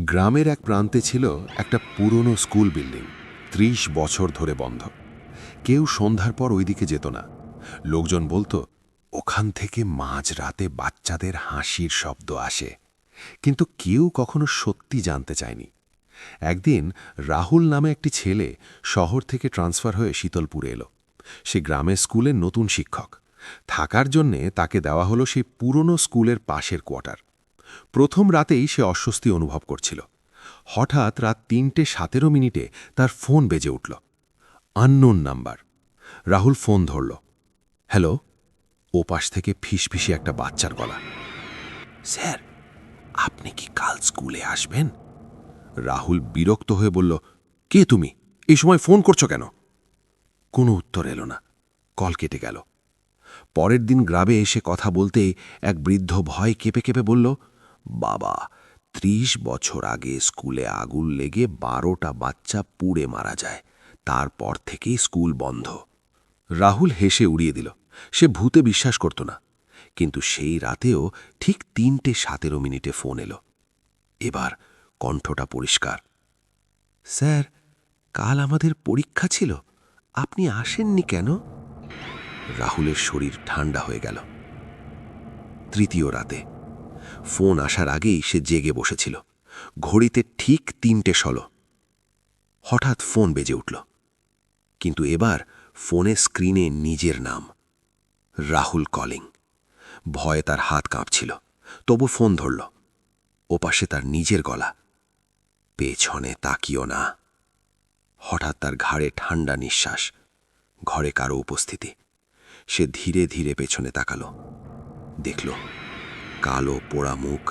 গ্রামের এক প্রান্তে ছিল একটা পুরনো স্কুল বিল্ডিং, ত্রিশ বছর ধরে বন্ধ। কেউ সন্ধ্যার পর ওইদিকে যেত না। লোকজন বলতো, ওখান থেকে মাঝ রাতে বাচ্চাদের হাসির শব্দ আসে। কিন্তু কেউ কখনো সত্যি জানতে চায়নি। একদিন রাহুল নামে একটি ছেলে শহর থেকে ট্রান্সফার হয়ে শীতলপুরে এলো। সে গ্রামের স্কুলের নতুন শিক্ষক। থাকার জন্যে তাকে দেওয়া হলো সেই পুরনো স্কুলের পাশের কোয়ার্টার। প্রথম রাতেই সে অস্বস্তি অনুভব করছিল। হঠাৎ রাত তিনটে সতেরো মিনিটে তার ফোন বেজে উঠল। Unknown number. রাহুল ফোন ধরল। হ্যালো? ওপাশ থেকে ফিসফিসে একটা বাচ্চার গলা। স্যার, আপনি কি কাল স্কুলে আসবেন? রাহুল বিরক্ত হয়ে বলল, কে তুমি? এই সময় ফোন করছ কেন? কোনো উত্তর এলো না। কল কেটে গেল। পরের দিন গ্রামে এসে কথা বলতেই এক বৃদ্ধ ভয় কেঁপে কেঁপে বলল বাবা, ত্রিশ বছর আগে স্কুলে আগুন লেগে বারোটা বাচ্চা পুড়ে মারা যায়। তারপর থেকেই স্কুল বন্ধ। রাহুল হেসে উড়িয়ে দিল, সে ভূতে বিশ্বাস করত না। কিন্তু সেই রাতেও ঠিক তিনটে সতেরো মিনিটে ফোন এলো। এবার কণ্ঠটা পরিষ্কার। স্যার, কাল আমাদের পরীক্ষা ছিল। আপনি আসেননি কেন? রাহুলের শরীর ঠান্ডা হয়ে গেল। তৃতীয় রাতে ফোন আসার আগেই সে জেগে বসেছিল। ঘড়িতে ঠিক তিনটে ষোলো। হঠাৎ ফোন বেজে উঠল। কিন্তু এবার ফোনে স্ক্রিনে নিজের নাম, রাহুল কলিং। ভয়ে তার হাত কাঁপছিল। তবু ফোন ধরল। ওপাশে তার নিজের গলা, পেছনে তাকিও না। হঠাৎ তার ঘাড়ে ঠান্ডা নিঃশ্বাস, ঘরে কারও উপস্থিতি। সে ধীরে ধীরে পেছনে তাকালো। দেখল কালো পোড়া মুখ,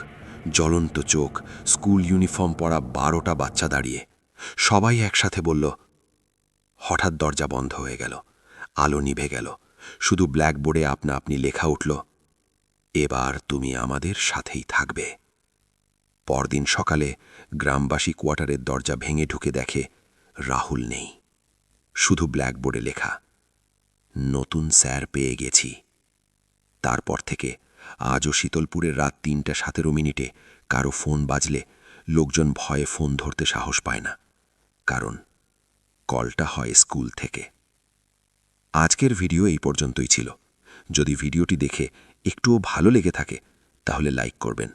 জ্বলন্ত চোখ, স্কুল ইউনিফর্ম পরা বারোটা বাচ্চা দাঁড়িয়ে। সবাই একসাথে বলল, হঠাৎ দরজা বন্ধ হয়ে গেল, আলো নিভে গেল। শুধু ব্ল্যাকবোর্ডে আপনা আপনি লেখা উঠল, এবার তুমি আমাদের সাথেই থাকবে। পরদিন সকালে গ্রামবাসী কোয়ার্টারের দরজা ভেঙে ঢুকে দেখে রাহুল নেই। শুধু ব্ল্যাকবোর্ডে লেখা, নতুন স্যার পেয়ে গেছি। তারপর থেকে আজও শীতলপুরের রাত তিনটা সাতেরো মিনিটে কারও ফোন বাজলে লোকজন ভয়ে ফোন ধরতে সাহস পায় না। কারণ কলটা হয় স্কুল থেকে। আজকের ভিডিও এই পর্যন্তই ছিল। যদি ভিডিওটি দেখে একটুও ভালো লেগে থাকে, তাহলে লাইক করবেন।